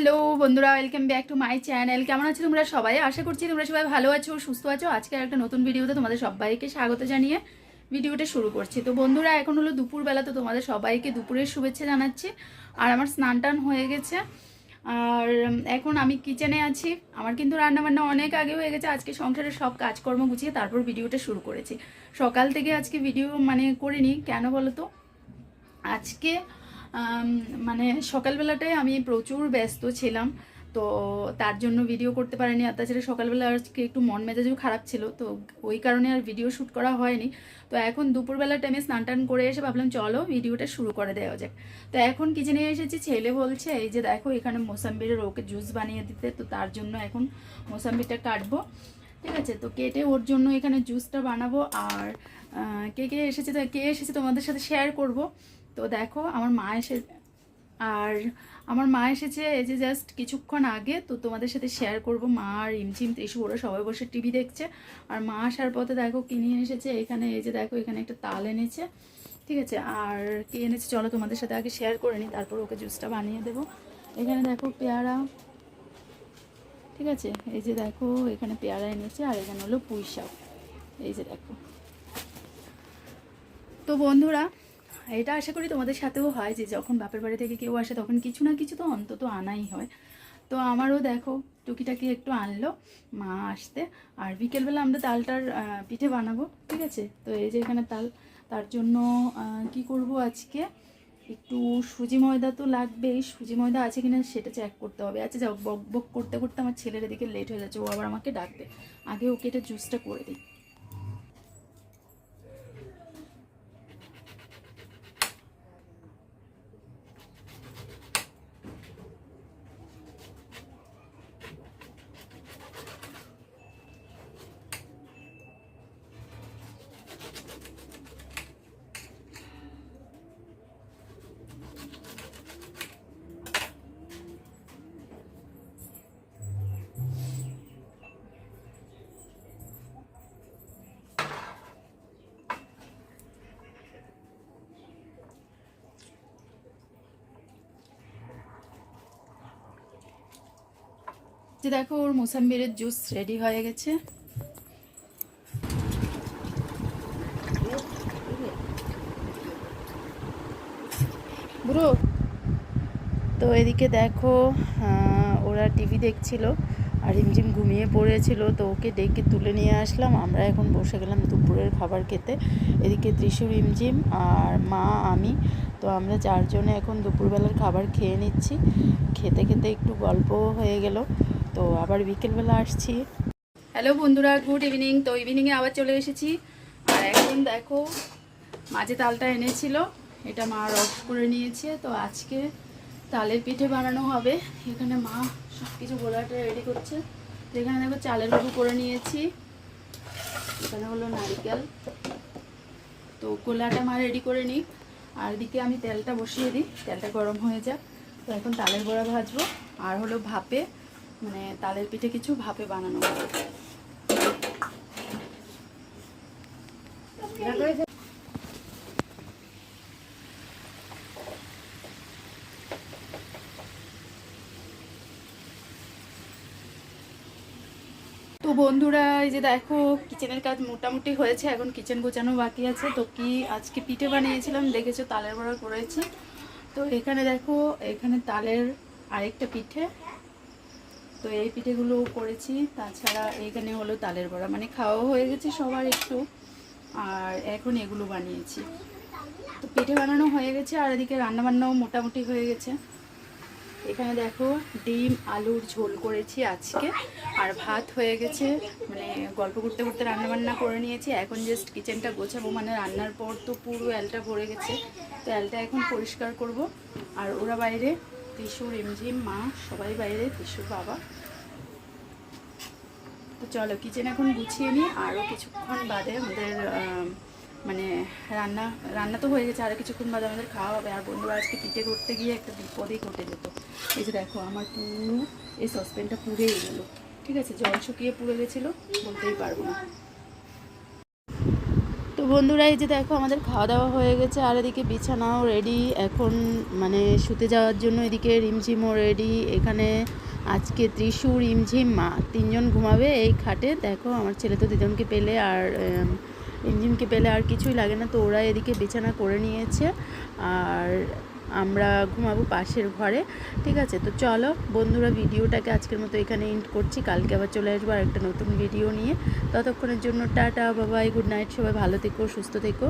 Hello বন্ধুরা welcome back to my channel কেমন আছো তোমরা সবাই? আশা করছি তোমরা সবাই ভালো আছো, সুস্থ আছো। আজকে একটা নতুন ভিডিওতে তোমাদের সবাইকে স্বাগত জানিয়ে ভিডিওটা শুরু করছি। তো বন্ধুরা, এখন হলো দুপুরবেলা, তো তোমাদের সবাইকে দুপুরের শুভেচ্ছা জানাচ্ছি। আর আমার স্নান টান হয়ে গেছে। আর এখন আমি কিচেনে আছি। আমার কিন্তু রান্নাবান্না অনেক আগে হয়ে গেছে। আজকে সংসারের সব কাজকর্ম গুছিয়ে তারপর ভিডিওটা শুরু করেছি। সকাল থেকে আজকে ভিডিও মানে করিনি। কেন বলো তো? আজকে মানে সকালবেলাটায় আমি প্রচুর ব্যস্ত ছিলাম, তো তার জন্য ভিডিও করতে পারিনি। আর তাছাড়া সকালবেলা আজকে একটু মন মেজাজও খারাপ ছিল, তো ওই কারণে আর ভিডিও শ্যুট করা হয়নি। তো এখন দুপুরবেলার টাইমে স্নান টান করে এসে ভাবলাম, চলো ভিডিওটা শুরু করে দেওয়া যাক। তো এখন কিচেনে এসেছি, ছেলে বলছে, এই যে দেখো, এখানে মোসাম্বির ওকে জুস বানিয়ে দিতে, তো তার জন্য এখন মোসাম্বিটা কাটবো। ঠিক আছে, তো কেটে ওর জন্য এখানে জুসটা বানাবো। আর কে কে এসেছে, তো কে এসেছে তোমাদের সাথে শেয়ার করব। তো দেখো, আমার মা এসে, আর আমার মা এসেছে এই যে জাস্ট কিছুক্ষণ আগে, তো তোমাদের সাথে শেয়ার করব। মা আর ইমচিম এসে ওরা সবাই বসে টিভি দেখছে। আর মা আসার পথে দেখো, কি নিয়ে এসেছে? এখানে এই যে দেখো, এখানে একটা তাল এনেছে। ঠিক আছে? আর কে এনেছে? চলো তোমাদের সাথে আগে শেয়ার করে নিই, তারপর ওকে জুসটা বানিয়ে দেবো। এখানে দেখো পেয়ারা। ঠিক আছে? এই যে দেখো, এখানে পেয়ারা এনেছে, আর এখানে হলো পুঁই শাক। এই যে দেখো। তো বন্ধুরা এটা আশা করি তোমাদের সাথেও হয় যে যখন বাপের বাড়ি থেকে কেউ আসে তখন কিছু না কিছু তো অন্তত আনাই হয়। তো আমারও দেখো, টুকিটাকি একটু আনলো, মা আসতে, আর বিকেলবেলা আমরা তালটার পিঠে বানাবো, ঠিক আছে? তো এই যে এখানে তাল, তার জন্য কি করব আজকে? একটু সুজি ময়দা তো লাগবেই, সুজি ময়দা আছে কিনা সেটা চেক করতে হবে। আচ্ছা যাও, বক বক করতে করতে আমার ছেলের এদিকে লেট হয়ে যাচ্ছে, ও আবার আমাকে ডাকবে। আগে ওকে এটা জুসটা করে দিই। যে দেখো ওর মোসাম্বির জুস রেডি হয়ে গেছে। বুড়ো, তো এদিকে দেখো ওরা টিভি দেখছিল, আর রিমঝিম ঘুমিয়ে পড়েছিল, তো ওকে ডেকে তুলে নিয়ে আসলাম। আমরা এখন বসে গেলাম দুপুরের খাবার খেতে। এদিকে ত্রিশু রিমঝিম আর মা, আমি, তো আমরা চারজনে এখন দুপুরবেলার খাবার খেয়ে নিচ্ছি। খেতে খেতে একটু গল্প হয়ে গেল। তো আবার বিকেলবেলা আসছি। হ্যালো বন্ধুরা, গুড ইভিনিং। তো ইভিনিংয়ে আবার চলে এসেছি। আর এখন দেখো, মাঝে তালটা এনেছিল, এটা মা রস করে নিয়েছে। তো আজকে তালের পিঠে বানানো হবে। এখানে মা সব কিছু গোলাটা রেডি করছে। এখানে দেখো চালের গুঁড়ো করে নিয়েছি। এখানে হলো নারিকেল। তো গোলাটা মা রেডি করে নিই আর এদিকে আমি তেলটা বসিয়ে দিই। তেলটা গরম হয়ে যাক। তো এখন তালের বড়া ভাজবো। আর হলো ভাপে মানে তালের পিঠে কিছু ভাপে বানানো হবে তো বন্ধুরা, এই যে দেখো কিচেনের কাজ মোটামুটি হয়েছে, এখন কিচেন গোছানো বাকি আছে। তো কি আজকে পিঠে বানিয়েছিলাম, দেখেছ, তালের বড়া করেছি। তো এখানে দেখো, এখানে তালের আরেকটা পিঠে। তো এই পিঠেগুলো করেছি। তাছাড়া এখানে হলো তালের বড়া। মানে খাওয়া হয়ে গেছে সবার একটু। আর এখন এগুলো বানিয়েছি। তো পিঠে বানানো হয়ে গেছে আর এদিকে রান্নাবান্নাও মোটামুটি হয়ে গেছে। এখানে দেখো ডিম, আলুর ঝোল করেছি আজকে। আর ভাত হয়ে গেছে। মানে গল্প করতে করতে রান্নাবান্না করে নিয়েছি। এখন জাস্ট কিচেনটা গোছাবো। মানে রান্নার পর তো পুরো অ্যালটা ভরে গেছে। তো অ্যালটা এখন পরিষ্কার করব। আর ওরা বাইরে ত্রিশুর রিমঝিম মা, সবাই বাইরে ত্রিশুর বাবা। তো চলো কিচেন এখন গুছিয়ে নিই। আরও কিছুক্ষণ বাদে আমাদের মানে রান্না রান্না তো হয়ে গেছে আরও কিছুক্ষণ বাদে আমাদের খাওয়া হবে। আর বন্ধুরা, আজকে পিঠে করতে গিয়ে একটা বিপদেই ঘটে যেত। এই যে দেখো, আমার পুরো, এই সসপ্যানটা পুড়েই গেলো। ঠিক আছে, জল শুকিয়ে পুড়ে গেছিল, বলতেই পারব না। তো বন্ধুরা, এই যে দেখো আমাদের খাওয়া দাওয়া হয়ে গেছে, আর এদিকে বিছানাও রেডি এখন মানে শুতে যাওয়ার জন্য এদিকে রিমঝিমও রেডি এখানে আজকে ত্রিশু রিমঝিম, মা তিনজন ঘুমাবে এই খাটে। দেখো, আমার ছেলে তো দুজনকে পেলে আর রিমঝিমকে পেলে আর কিছুই লাগে না। তো ওরা এদিকে বিছানা করে নিয়েছে। আর আমরা ঘুমাবো পাশের ঘরে, ঠিক আছে? তো চলো বন্ধুরা, ভিডিওটাকে আজকের মতো এখানে এন্ড করছি। কালকে আবার চলে আসব আর একটা নতুন ভিডিও নিয়ে। ততক্ষণের জন্য টাটা বাবাই গুড নাইট সবাই ভালো থেকো, সুস্থ থেকো।